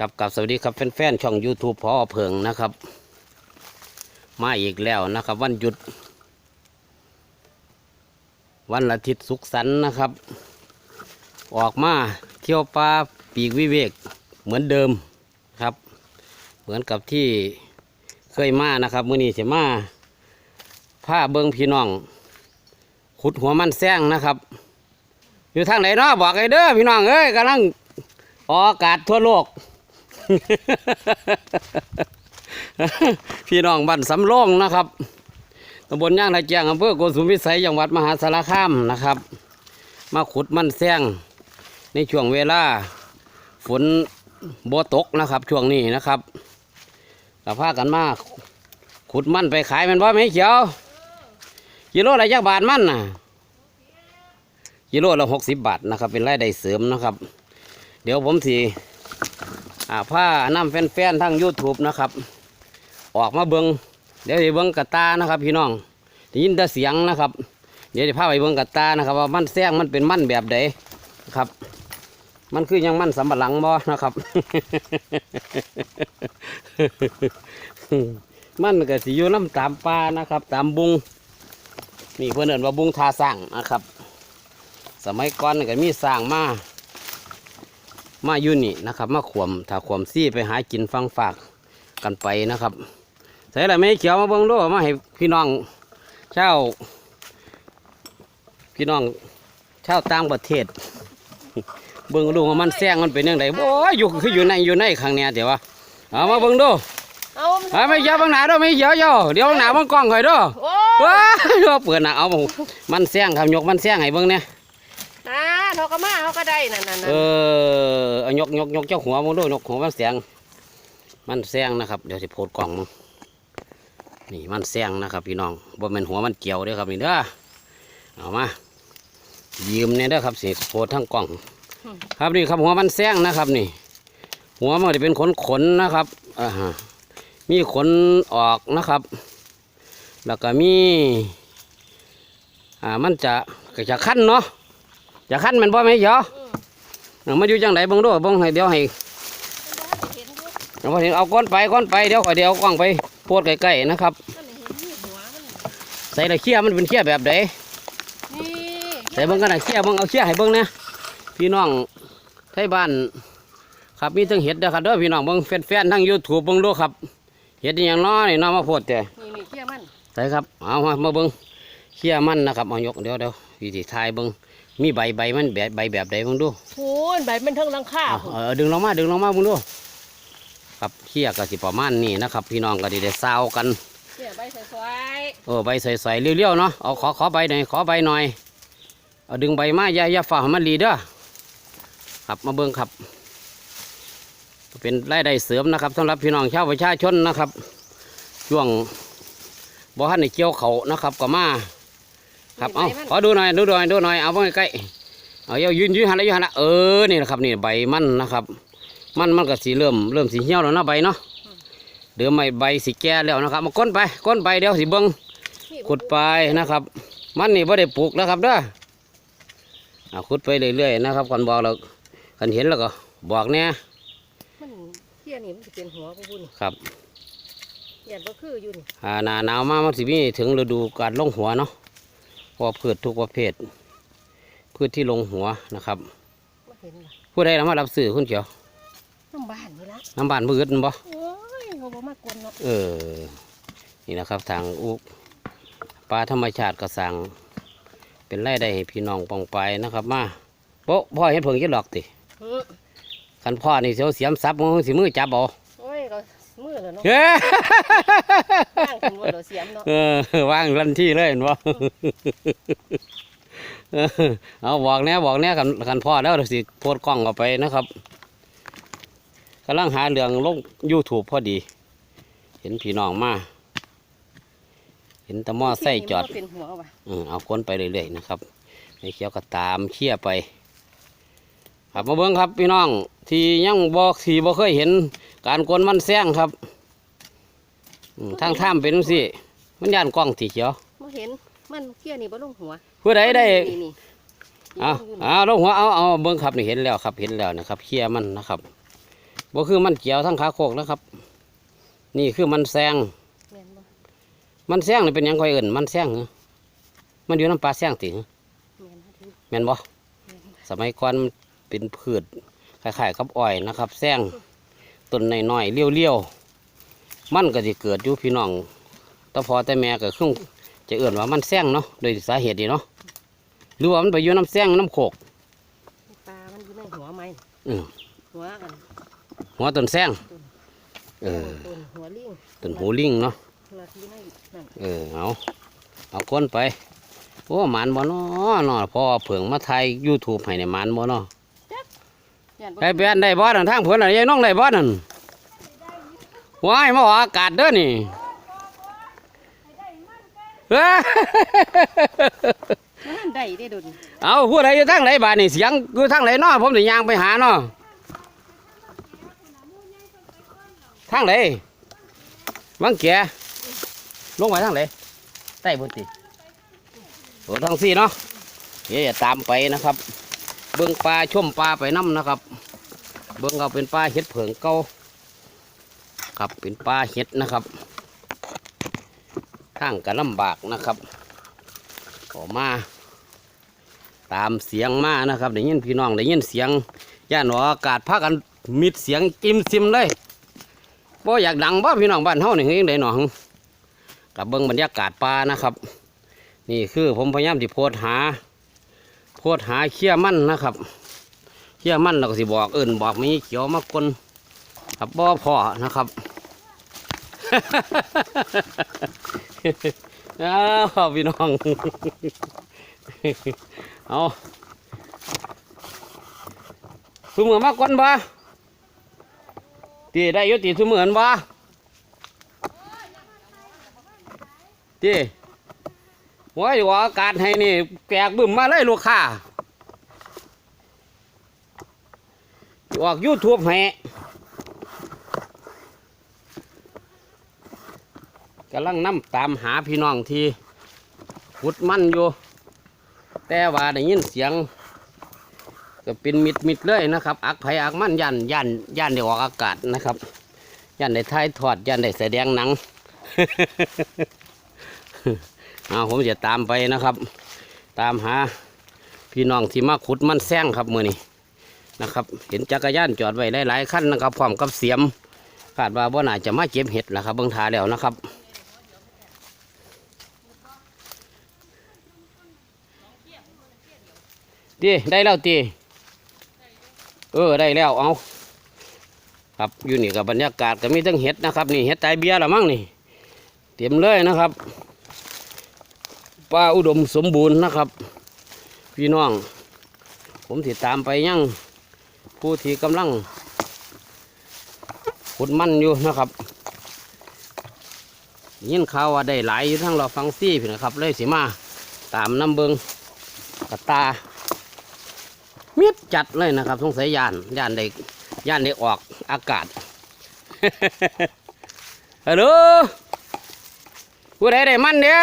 ครับกับสวัสดีครับแฟนๆช่อง YouTube พอเพิงนะครับ มาอีกแล้วนะครับ วันหยุด วันอาทิตย์สุขสันต์นะครับ ออกมาเที่ยวป่าปีกวิเวกเหมือนเดิมครับ เหมือนกับที่เคยมานะครับมื้อนี้จะมาผ้าเบิงพี่น้อง ขุดหัวมันแซงนะครับ อยู่ทางไหนเนาะบอกไอ้เด้อพี่น้องเอ้ยกำลังออกอากาศทั่วโลก พี่น้องบ้านสำโรงนะครับตำบลย่างนาแจงอำเภอโกสุมพิสัยจังหวัดมหาสารคามนะครับ มาขุดมันแซงในช่วงเวลา ฝนบ่ตกนะครับ ช่วงนี้นะครับกับพากันมาขุดมันไปขายมันบ่ไหมเขียว กิโลละยักบาทมันน่ะ กิโลละหกสิบบาทนะครับ เป็นรายได้เสริมนะครับ เดี๋ยวผมสี อ่าผ้านำแฟนๆทั้ง YouTube นะครับ ออกมาเบิงเดี๋ยวจะเบิงกระตานะครับ พี่น้องได้ยินแต่เสียงนะครับ เดี๋ยวจะพาไปเบิงกระตานะครับ ว่ามันแซงมันเป็นมันแบบใดครับ มันคือยังมันสำบัหลังบ่นะครับ มันก็สิอยู่น้ำตามปลานะครับ ตามบุงนี่เพื่อนเอินว่าบุงทาสร้างนะครับ สมัยก่อนก็มีสร้างมา มาอยู่นี่นะครับ มาขวมถ้าขวมซี่ไปหากินฟังฝากกันไปนะครับใส่ละไม่เขียวมาเบิ่งดูมาให้พี่น้องเช่าวพี่น้องเช่าวต่างประเทศ เบิ่งดูว่ามันแซงมันเป็นยังไงโอ้ยอยู่คืออยู่ในอยู่ในข้างเนี้ยเดี๋ยววะเอามาเบิ่งดูเอาเอาไม่เขียวเบิ่งหน้าด้วยไม่เขียวโย่เดี๋ยวเบิ่งหน้าเบิ่งกล้องข่อยด้วยโอ้ว้าวเปิดหน้าเอามันแซงครับยกมันแซงให้เบิ่งเนี่ย นะเขาก็มาเขาก็ได้นั่นนั่นเออเอายกยกยกเจ้าหัวมึงดูยกหัวมันแสงมันแสงนะครับ เดี๋ยวสิโพดกล่องมึงนี่มันแสงนะครับ พี่น้องบ่แม่นหัวมันเกี่ยวด้อครับนี่เด้อเอามายืมเนี่ยเด้อครับสิโพดทั้งกล่อง ครับนี่ครับหัวมันแสงนะครับนี่ หัวมันจะเป็นขนขนนะครับอ่ามีขนออกนะครับ แล้วก็มีอ่ามันจะก็จะขั้นเนาะ จะขั้นแมันบ่ไหมเหรอเอามาอยู่จังไหนเบิ่งดูเบิ่งให้เดี๋ยวให้เห็นอยู่เอาพอเห็นเอาก้อนไปก้อนไปเดี๋ยวขอยเดี๋ยวเอากล้องไปโพดใกล้ๆนะครับมันเห็นมีหัวมันใส่ละเขี้ยมันเป็นเขี้ยแบบใดนี่ใส่เบิ่งกันนะเขี้ยเบิ่งเอาเขี้ยให้เบิ่งนะพี่น้องไทยบ้านครับมีทั้งเห็ดเด้อครับเด้อพี่น้องเบิ่งแฟนๆทั้ง YouTube เบิ่งดูครับ เห็ดอหย่างน้อนี่น้อมาโพดแต่นี่นี่เขี้ยมันใส่ครับเอามามาเบิ่งเขี้ยมันนะครับเอายกเดี๋ยวเดี๋ยววิธีทายเบิ่ง มีใบใบมันแบบใบแบบใดเบิ่งดูโอ้ยใบมันทั้งหลังคาเอาเอาเอาดึงลงมาดึงลงมาเบิ่งดูครับเขี้ยก็สิประมาณนี้นะครับ พี่น้องก็สิได้ซาวกันเขี้ยใบสวยโอ้ใบใสๆเรียวๆเนาะเอาขอขอใบหน่อยขอใบหน่อยเอาดึงใบมาอย่าอย่าฝ่าให้มันรีเด้อครับมาเบิ่งครับ เป็นรายได้เสริมนะครับสำหรับพี่น้องชาวประชาชนนะครับ ช่วงบ่ทันในเกี่ยวเขาวนะครับก็มา ครับเอาขอดูหน่อยดูหน่อยดูหน่อยเอาไว้ใกล้ๆเอาเอายืนยืนหันแล้วยืนหันละเออนี่นะครับนี่ใบมันนะครับ มันมันก็สีเริ่มเริ่มสีเหี่ยวแล้วนะใบเนาะเดี๋ยวไม่ใบสีแก่แล้วนะครับมาก้นไปก้นไปเดี๋ยวสีเบิ้งๆนี่ขุดไปนะครับ มันนี่ไ่ได้ปลูกนะครับเด้อเอาขุดไปเรื่อยๆนะครับก่อนบอกเรากันเห็นแล้วก็บอกเนี่ยมันเขี้ยนี่มันจะเป็นหัวกูบุญครับหยันก็คืออยู่นี่อ่าหนาหนาวมามันสิมีถึงฤดูการลงหัวเนาะเพราะว่าพืชทุกประเภท พืชที่ลงหัวนะครับมาเห็นล่ะผู้ใดนำมารับซื้อคุณเขียวน้ำบ้านนี่ละน้ำบานพืชบ่โอ้ยเขาบ่มากวนเนาะเออ นี่นะครับทางอุกปลาธรรมชาติก็สั่งเป็นไร่ได้ให้พี่น้องปองไปนะครับ มาโป๊ะพ่อเห็นเพิ่งจะดอกติอือคันพ่อนี่เสียวเสียมซับมือสิมือจับเอาโอ้ยก็มือ แล้วเนาะเฮ้ตั้งขึ้นว่าเดี๋ยวเสียมเนาะเออวางทันที่เลยเห็นบ่เออเอาบอกแน่บอกแน่กันคันพ่อแล้วเดี๋ยวสิโพดกล้องออกไปนะครับกำลังหาเรื่องลง YouTube พอดี เห็นพี่น้องมาเห็นแตะมอไส้จอดมันเป็นหัวว่ะอืมเอาค้นไปเรื่อยๆนะครับไอ้เขียวก็ตามเชี่ยไป ครับมาเบิ้งครับพี่น้อง ที่ยังบอกที่บ่เคยเห็นการกวนมันแซงครับอืม ทางถ้ำเป็นสิมันย่านกล้องสีเขียวมาเห็นมันเขี้ยนี่บ่ลงหัวผู้ใดได้นี่นี่เอาเอาลงหัวเอาเอาเบิ้งครับนี่เห็นแล้วครับ เห็นแล้วนะครับเขี้ยมันนะครับบ่คือมันเกี่ยวทั้งขาโคกนะครับ นี่คือมันแซงแม่นบ่มันแซงนี่เป็นหยังค่อยเอิ่นมันแซงเหรอมันอยู่น้ำปลาแซงติเหรอแม่นฮะถึงแม่นบ่แม่นสมัยก่อนมันเป็นพืชคล้ายๆกับอ้อยนะครับ แซงต้นน้อยๆเลี้ยวๆ มันก็จะเกิดอยู่พี่น้องแต่พอแต่แม่ก็คงจะเอื่นว่ามันแซงเนาะโดยสาเหตุนี้เนาะหรือว่ามันไปอยู่น้ำแซงน้ำโขกปลามันอยู่ในหัวไม้อืมหัวกันหัวต้นแซงเออต้นหัวลิงต้นหูลิงเนาะหลักอยู่ในนั่นเออเอาเอาก้นไปโอ้หมันบ่เนาะเนาะพอเผิงมาไทยยูทูบให้เนี่ยหมันบ่เนาะย่านบ่ไอ้เปียนได้บ่นั่นทางเพิ่นน่ะยายน้องได้บ่นั่น ว้ายมาออกอากาศเด้อนี่เอ้ยมันได้ได้ดุนเอาผู้ใดอยู่ทางไหนบ้านนี่เสียงอยู่ทางไหนเนาะผมสิย่างไปหาเนาะทางไหนวังแกลงไปทางไหนใต้บนติโอ้ทางสี่เนาะเดี๋ยวจะตามไปนะครับ เบิ่งปลาชมปลาไปน้ำนะครับ เบิ่งเอาเป็นปลาเห็ดเผิงเก่า ครับ เป็นปลาเห็ดนะครับทางก็ลำบากนะครับออกมา ตามเสียงมานะครับได้ยินพี่น้องได้ยินเสียงย่านว่าอากาศพากันมิดเสียงจิมซิมเลยบ่อยากดังบ่พี่น้องบ้านเฮานี่เฮงใดหนอหึกับเบิ่งบรรยากาศป่านะครับ นี่คือผมพยายามที่โพสต์หา โพสต์หาเขี้ยมั่นนะครับเขี้ยมั่นเราก็สิบอกเอิ้นบอกมีเขียวมากคนครับบ่พอนะครับ อ้าวพี่น้อง เอาทุมือมากกว่าบ่ตีได้ยุตีทุมือนบ่ตีโอ้ยว่าอากาศให้นี่แกกบึ้มมาเลยลูกค้าออกยูทูบให้ กำลังนำตามหาพี่น้องที่ขุดมันอยู่ แต่ว่าได้ยินเสียง ก็เป็นมิดมิดเลยนะครับ อักไผอักมันยันยันยันได้ออกอากาศนะครับยันได้ถ่ายทอดยันได้แสดงหนังเอาผมจะตามไปนะครับ ตามหาพี่น้องที่มาขุดมันแซงครับมือนี้นะครับ เห็นจักรยานจอดไว้หลายๆคันนะครับพร้อมกับเสียมคาดว่าบ่น่าจะมาเก็บเห็ดแหละครับเบิ่งทาแล้วนะครับ ตีได้แล้วตีเออได้แล้วเอาครับอยู่นี่กับบรรยากาศก็มีทั้งเห็ดนะครับนี่เห็ดไตเบียร์ละมั้งนี่ เตรียมเลยนะครับปลาอุดมสมบูรณ์นะครับ พี่น้อง ผมติดตามไปยังผู้ที่กำลังขุดมันอยู่นะครับยินข่าวว่าได้หลายอยู่ทั้งเราฟังซี่พี่นะครับเลยสิมา ตามน้ำเบิงกระตา มิดจัดเลยนะครับ สงสัยยานยานได้ยานได้ออกอากาศฮัลโหลผู้ใดได้มันเด้อ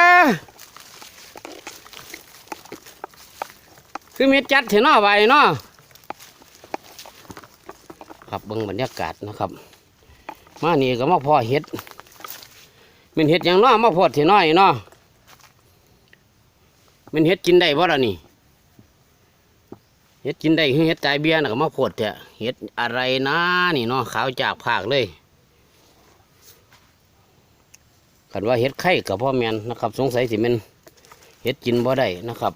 คือมิดจัดเถอะเนาะไปเนาะครับเบิ่งบรรยากาศนะครับ มานี่ก็มาพ่อเห็ดเป็นเห็ดอย่างน้อมาพอดเถอะน้อยเนาะเป็นเห็ดกินได้บ่ล่ะนี่ เฮ็ดกินได้เฮ็ดใจายเบี้ยน่ะก็มาโพดเถอะเฮ็ดอะไรนะนี่เนาะขาวจากภาคเลยคันว่าเฮ็ดไข่กับพ่อแมนนะครับ สงสัยสิเป็นเฮ็ดกินบ่ได้นะครับ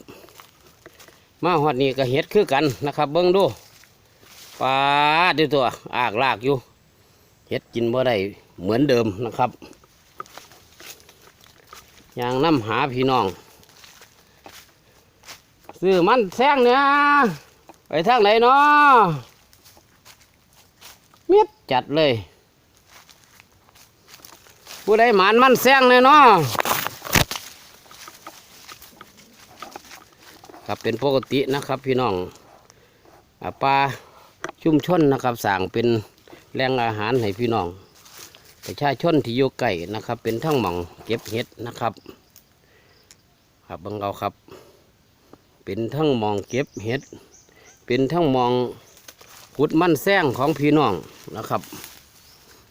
มาฮอดนี้ก็เฮ็ดคือกันนะครับ เบิ่งดูปลาดูตัวอากลากอยู่เฮ็ดกินบ่ได้เหมือนเดิมนะครับอย่างน้ำหาพี่น้องซื้อมันแซงเนี่ย ไปทางไหนเนาะเมียดจัดเลย ผู้ใดหมานมันแซงเลยเนาะครับเป็นปกตินะครับพี่น้องอปลาชุ่มชนนะครับสั่งเป็นแหล่งอาหารให้พี่น้องประชาชนที่อยู่ใกล้นะครับ เป็นทั้งหม่องเก็บเห็ดนะครับ ครับบังเอาครับ เป็นทั้งหม่องเก็บเห็ด เป็นทั้งมองขุดมันแซงของพี่น้องนะครับ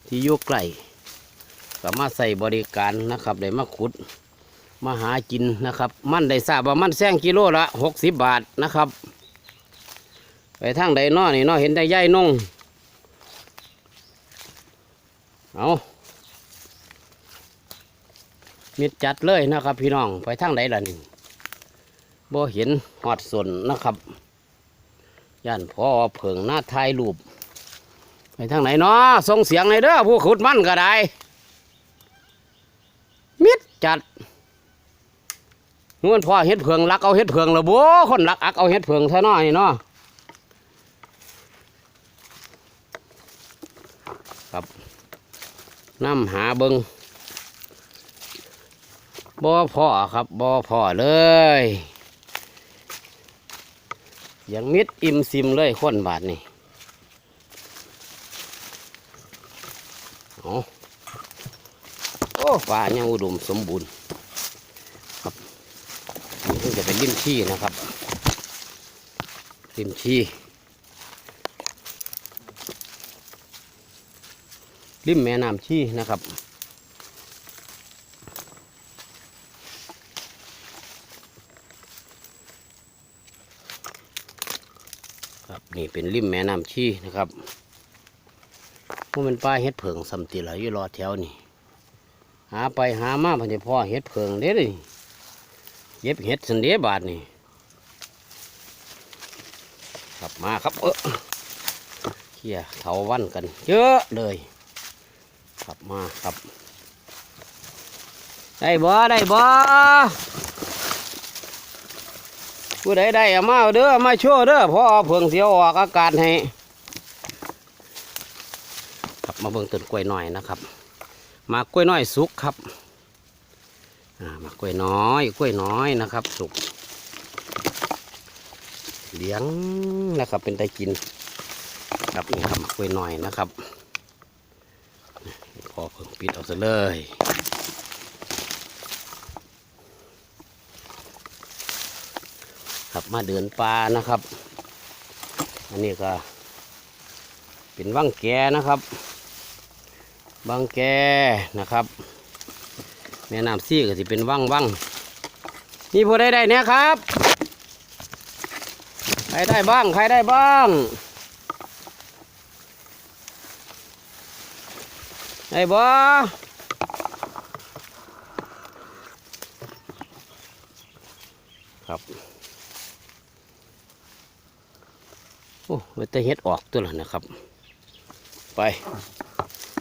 ที่อยู่ใกลก็มาใส่บริการนะครับได้มาขุดมาหากินนะครับ มันได้ทราบว่ามันแซงกิโลละหกสิบบาทนะครับไปทางใดนอนี่นอเห็นได้ย่ายนงเอามิดจัดเลยนะครับ พี่น้องไปทางใดล่ะนี่บ่เห็นหอดสนนะครับ ย่านพ่อเผิงหน้าทายรูปไปทางไหนเนาะส่งเสียงในเด้อผู้ขุดมันก็ได้ มิดจัดเงินพ่อเฮ็ดเผิงรักเอาเฮ็ดเผิงและบ่คนรักอักเอาเฮ็ดเผิงซะหน่อยเนาะครับน้ำหาเบิงบ่พ่อครับบ่พ่อเลย อยังมิดอิ่มซิมเลยคนบาทนี่เอาโอ้ป่ายังอุดมสมบูรณ์ครับนี่เพิ่งจะเป็นริมชี่นะครับริมชี่ริมแม่น้ำชี่นะครับ ครับนี่ เป็นริมแม่น้ำชีนะครับพวกมันป้าเฮ็ดเผิงสำติเหลอยู่รอแถวนี่หาไปหามาพันธุ์พ่อเฮ็ดเผิงเด้เลยเย็บเฮ็ดสันเดียบาทนี่ครับมาครับเออเขี่ยเถาวันกัน เยอะเลยครับมาครับ ได้บ่ได้บ่ ผู้ใดได้เอามาเด้อมาชั่วเด้อเพอเพิ่งเสียวออกอากาศให้ครับมาเบิ่งต้นกล้วยน้อยนะครับ มากล้วยน้อยสุกครับมากล้วยน้อยกล้วยน้อยนะครับ สุกเลี้ยงนะครับเป็นไตกินครับนี่ครับมากล้วยน้อยนะครับพอเพิ่งปิดออกซะเลย ครับ มาเดินป่านะครับ อันนี้ก็เป็นวังแกนะครับวังแกนะครับ แม่น้ำซี่ก็จะเป็นวังวังนี่ผู้ใดได้เนี่ยครับ ใครได้บ้าง ใครได้บ้างได้บ่ จะเฮ็ดออกตัวละนะครับ ไป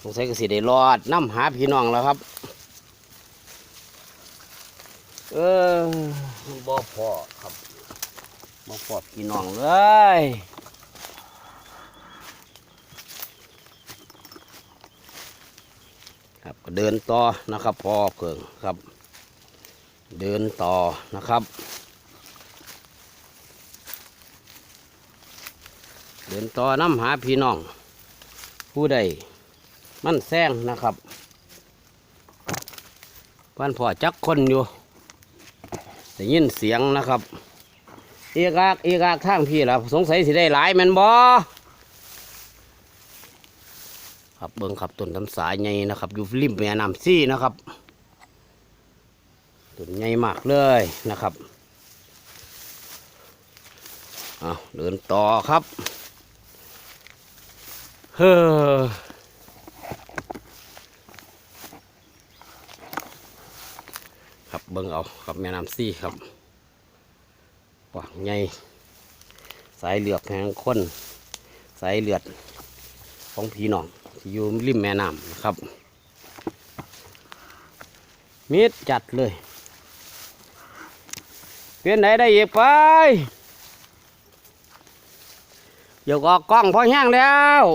สงสัยก็สิได้รอดน้ำหาพี่น้องแล้วครับ เออบ่พอครับบ่พอพี่น้องเลยครับเดินต่อนะครับพอเพิงครับ เดินต่อนะครับ ดินต่อน้ำหาพี่น้อง ผู้ใดมันแซงนะครับบ้านพ่อจักคนอยู่ได้ยินเสียงนะครับ เอกอักเอกอักทางพี่ล่ะสงสัยสิได้หลายแมนบ่ครับเบิ่งครับต้นทำสายใหญ่นะครับ อยู่ริมแม่น้ำซี่นะครับต้นใหญ่มากเลยนะครับเอาเดินต่อครับ เฮ้อครับเบิ่งเอาครับแม่น้ำซี่ครับกว้างใหญ่สายเหลือดแห่งคนสายเลือดของพี่น้องที่อยู่ริมแม่น้ำนะครับมิดจัดเลยเปลี่ยนไหนได้อีกไปเดี๋ยวก็ออกกล้องพอแห้งแล้ว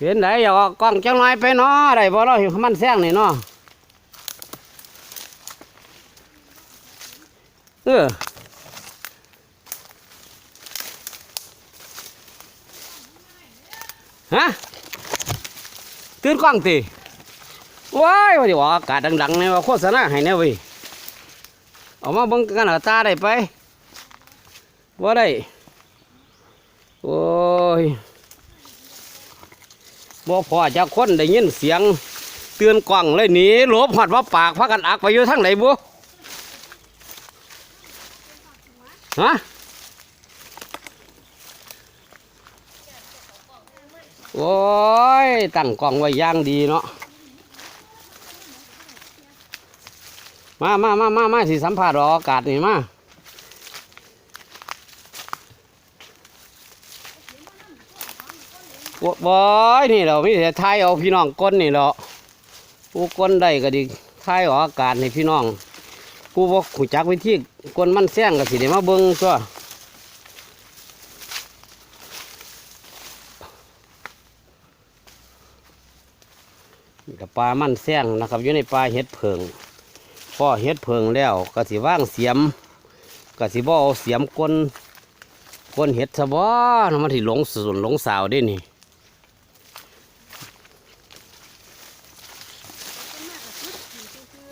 เห็นไหนอยากอกกล้องจังน้อยไปเนาะได้บ่เราเห็นมันแซงนี่เนาะเออฮะตื่นกล้องติโว้ายว่าเดี๋ยวออกอากาศดังๆเนี่ยว่าโฆษณาให้แน่เว้ยเอามาบิ่งกันหน้าตาได้ไปว่าได้โอ้ย บ่พอจะคนได้ยินเสียง เตือนกล่องเลยหนีหลบหัดว่าปากพากันอักไปอยู่ทางไหนบุฮะโอ้ยตั้งกล่องไว้ย่างดีเนาะมามามามามาสิสัมผัสอออากาศนี่มา บอยนี่เรามีแต่ทายเอาพี่น้องก้นนี่เราผู้ก้นได้ก็ดีทายออกอากาศให้พี่น้องผู้บ่ขุจักวิธีก้นมันแซงก็สิได้มาเบิ่งตัวกับปลามันแซงนะครับอยู่ในปลาเห็ดเพิงพ่อเห็ดเพิงแล้วก็สิว่างเสียมก็สิบ่เอาเสียมก้นก้นเห็ดซะบ่มันที่หลงสุนหลงสาวเด้นี่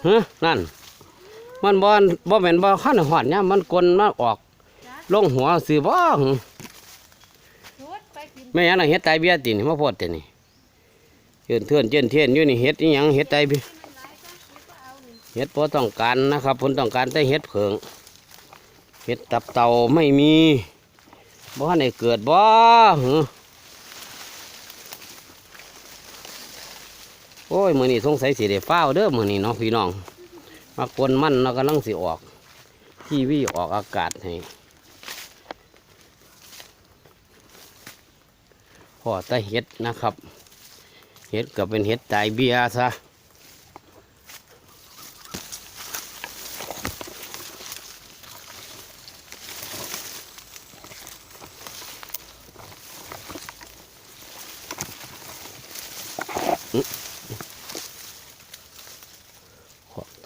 ฮะนั่น มันบอนบ่แม่นบ่ขั้นหอดเนี่ยมันกลนมาออก ลงหัวสื่อบ่หึชุดไปกินแม่ยังน่ะเฮ็ดไตเบี้ยตินี่มาโพดตินี่เทือนเทือนเจนเทียนอยู่นี่เฮ็ดอีหยังเฮ็ดไตเบี้ยเฮ็ดบ่ต้องการนะครับผลต้องการแต่เฮ็ดเผิงเฮ็ดตับเต่าไม่มีบ่ทันได้เกิดบ่หึโอ้ยมือนี้สงสัยสิเด้ฟ้าวเด้อมือนี้เนาะพี่น้อง มากวนมันเรากำลังสิออก ทีวีออกอากาศให้พอตะเห็ดนะครับ เห็ดก็เป็นเห็ดตายเบียซะ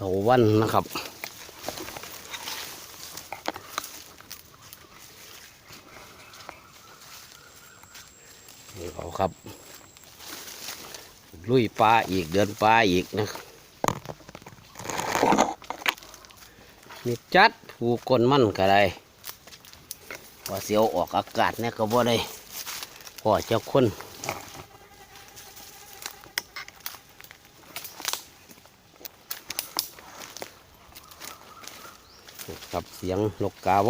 าวันนะครับ นี่เขาครับ ลุยปลาอีกเดินปลาอีกนะครับนี่จัดผูกก้นมั่นก็ได้ว่าเสียวออกอากาศเนี่ยก็บ่ได้พอเจ้าคนกับ เสียงนกกาโว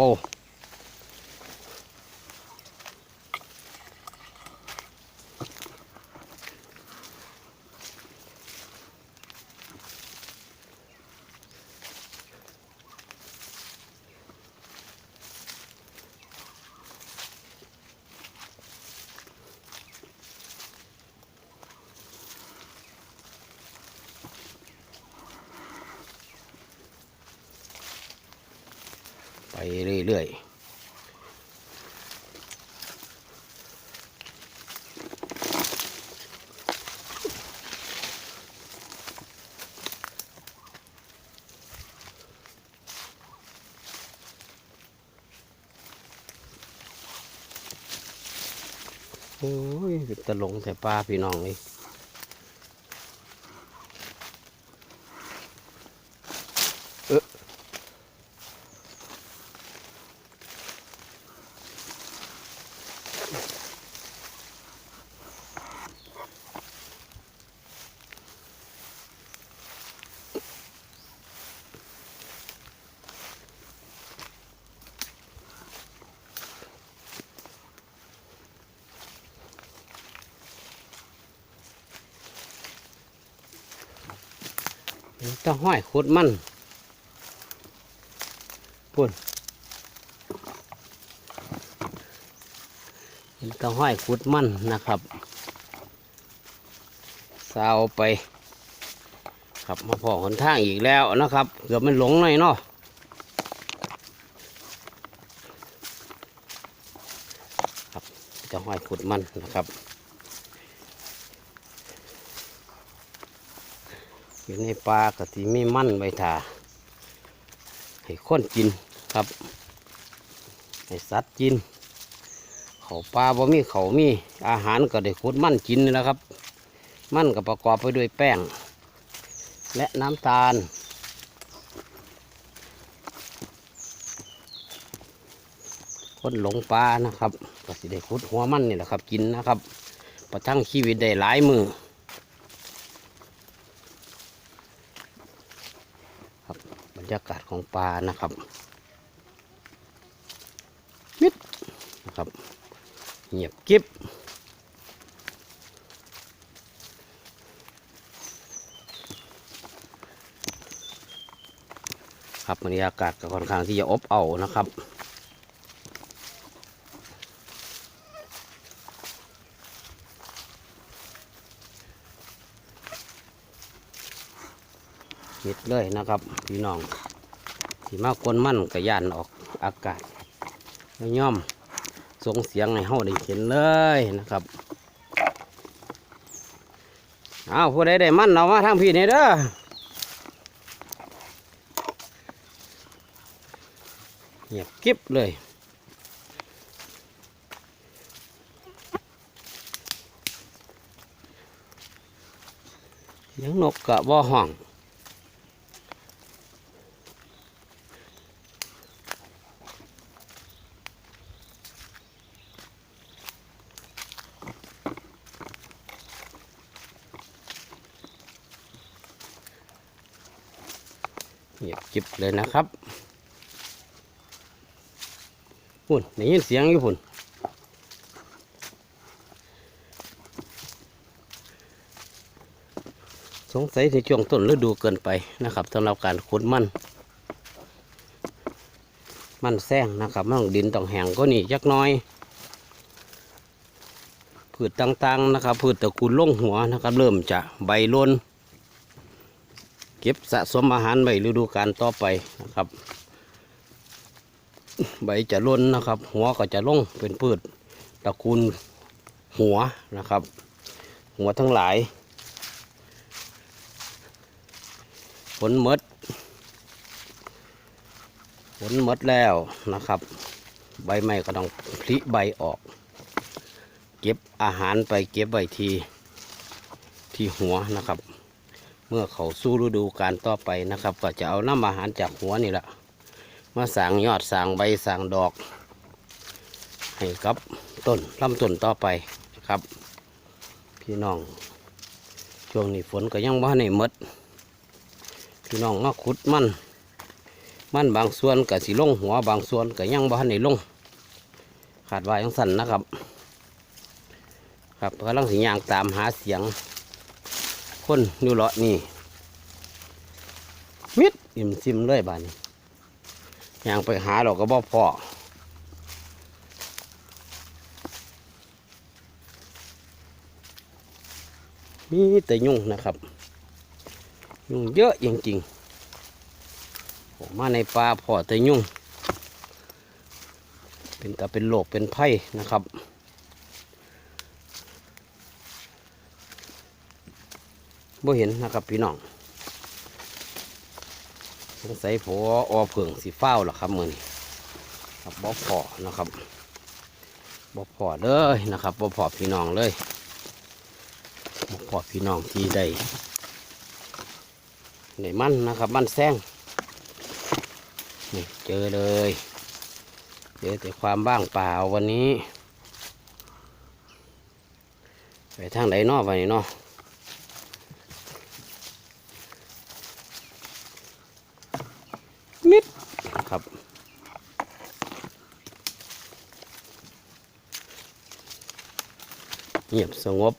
เรื่อยๆโอ้ยตะลงแต่ปลาพี่น้องเลย ต้องห้อยขุดมันปุ่นต้องห้อยขุดมันนะครับสาวไป ครับมาพอหนทางอีกแล้วนะครับ เกือบมันหลงหน่อยเนาะครับจะห้อยขุดมันนะครับ อยู่ในปลากะทิมีมันไว้ทาให้คนกินครับให้สัตว์กิน เขาปลาบ่มีเขามีอาหารก็ได้ขุดมันกินนี่แหละครับ มันก็ประกอบไปด้วยแป้ง และน้ำตาลคนหลงปลานะครับ ก็สิได้ขุดหัวมันนี่แหละครับ กินนะครับ ประทังชีวิตได้หลายมือครับบรรยากาศของป ลานะครับมิดนะครับเงียบกิบครับบรรยากาศก็ค่อนข้างที่จะอบเอานะครับเห็ดเลยนะครับ พี่น้อง ที่มากวนมั่นกับยานออกอากาศไม่ย่อมส่งเสียงให้เฮาได้เห็นเลยนะครับเอาผู้ใดได้มั่นเอามาทางพี่นี่เด้อเงียบกริบเลยยังนกกะบ่ห้อง เงียบจิบเลยนะครับพุ่นได้ยินเสียงอยู่พุ่นสงสัยในช่วงต้นฤดูเกินไปนะครับสำหรับการขุดมัน มันแซงนะครับมันต้องดินต้องแห้งก็นี่จักน้อยพืชต่างๆนะครับพืชตระกูลล่งหัวนะครับ เริ่มจะใบล้น เก็บสะสมอาหารใบฤดูกาลต่อไปนะครับ ใบจะล้นนะครับ หัวก็จะลงเป็นพืชตระกูลหัวนะครับ หัวทั้งหลาย ผลหมด ผลหมดแล้วนะครับ ใบใหม่ก็ต้องพลิใบออก เก็บอาหารไปเก็บไว้ที่ที่หัวนะครับ เมื่อเขาสู้ฤดูการต่อไปนะครับ ก็จะเอาน้ำอาหารจากหัวนี่แหละมาสางยอดสางใบสางดอก ให้กับต้นลำต้นต่อไปนะครับ พี่น้อง ช่วงนี้ฝนก็ยังบ่ในมดพี่น้องมาขุดมัน มันบางส่วนก็สิลงหัวบางส่วนก็ยังบ่ในลง ขาดว่ายังสั่นนะครับ ครับกำลังสิย่างตามหาเสียง คนอยู่เลาะนี่มิดอิ่มซิมเลยบ้านนี้ย่างไปหาเราก็บ่พอมีแต่ยุ่งนะครับ ยุ่งเยอะจริงๆผมมาในป่าพอแต่ยุ่ง เป็นแต่เป็นโรคเป็นไข้นะครับ บ่เห็นนะครับพี่น้องสงสัยผัวออเผิงสีฟ้าวหรอครับมือนี้ครับบ่พอนะครับบ่พอเลยนะครับบ่พอพี่น้องเลยบ่พอพี่น้องที่ได้ในมันนะครับมันแซงนี่เจอเลยเจอแต่ความบ้างเปล่าวันนี้ ไปทางไหนนอกไปนี่เนาะ นิด ครับเงียบสงบ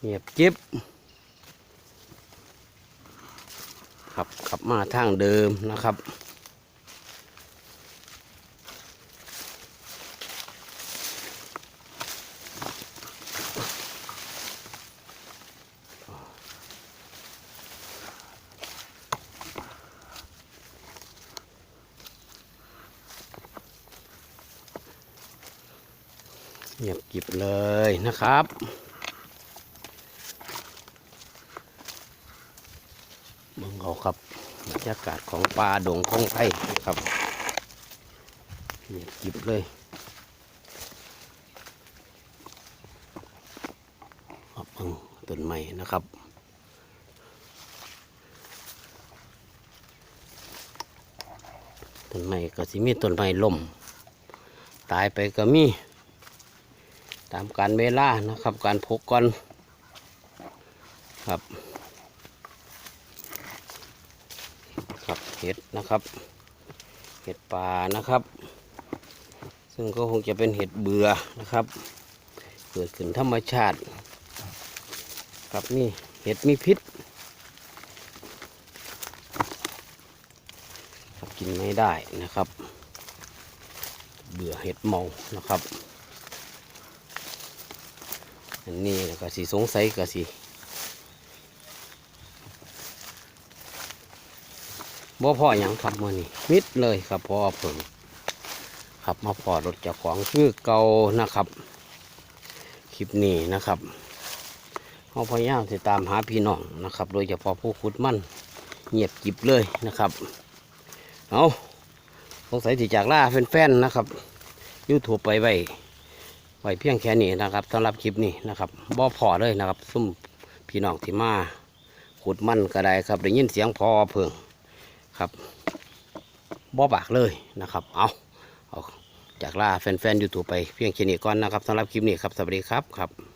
เงียบจิบขับขับมาทางเดิมนะครับ ครับเงออกครับบรรยากาศของปลาดงคงไผ่ครับเนี่ยกิบเลยครับเงต้นไม้นะครับต้นไม้ก็สิมีต้นไม้ล่มตายไปก็มี ตามการเวลานะครับ การพกก่อนครับครับเห็ดนะครับ เห็ดป่านะครับ ซึ่งก็คงจะเป็นเห็ดเบื่อนะครับ เกิดขึ้นธรรมชาติ ครับนี่เห็ดมีพิษกินไม่ได้นะครับ เบื่อเห็ดเมานะครับ อันนี้ก็สีสงสัยก็สีบ่พ่อหยังครับมื่อนี้มิดเลยครับพ่อเพิ่งขับมาพอรถจ้าของชื่อเก่านะครับคลิปนี้นะครับเขาพยายามติดตามหาพี่น้องนะครับ โดยเฉพาะผู้ขุดมันเงียบกิบเลยนะครับเอาสงสัยที่จากล่าแฟนๆนะครับยูทูบไปไว้ ไว้เพียงแค่นี้นะครับสำหรับคลิปนี้นะครับบ่พอเลยนะครับ ซุ่มพี่น้องที่มาขุดมันก็ได้ครับได้ยินเสียงพอเพิ่งครับบ่ปากเลยนะครับ เอาเอาจากล่าแฟนๆยูทูบไปเพียงแค่นี้ก่อนนะครับสำหรับคลิปนี้ครับสวัสดีครับครับ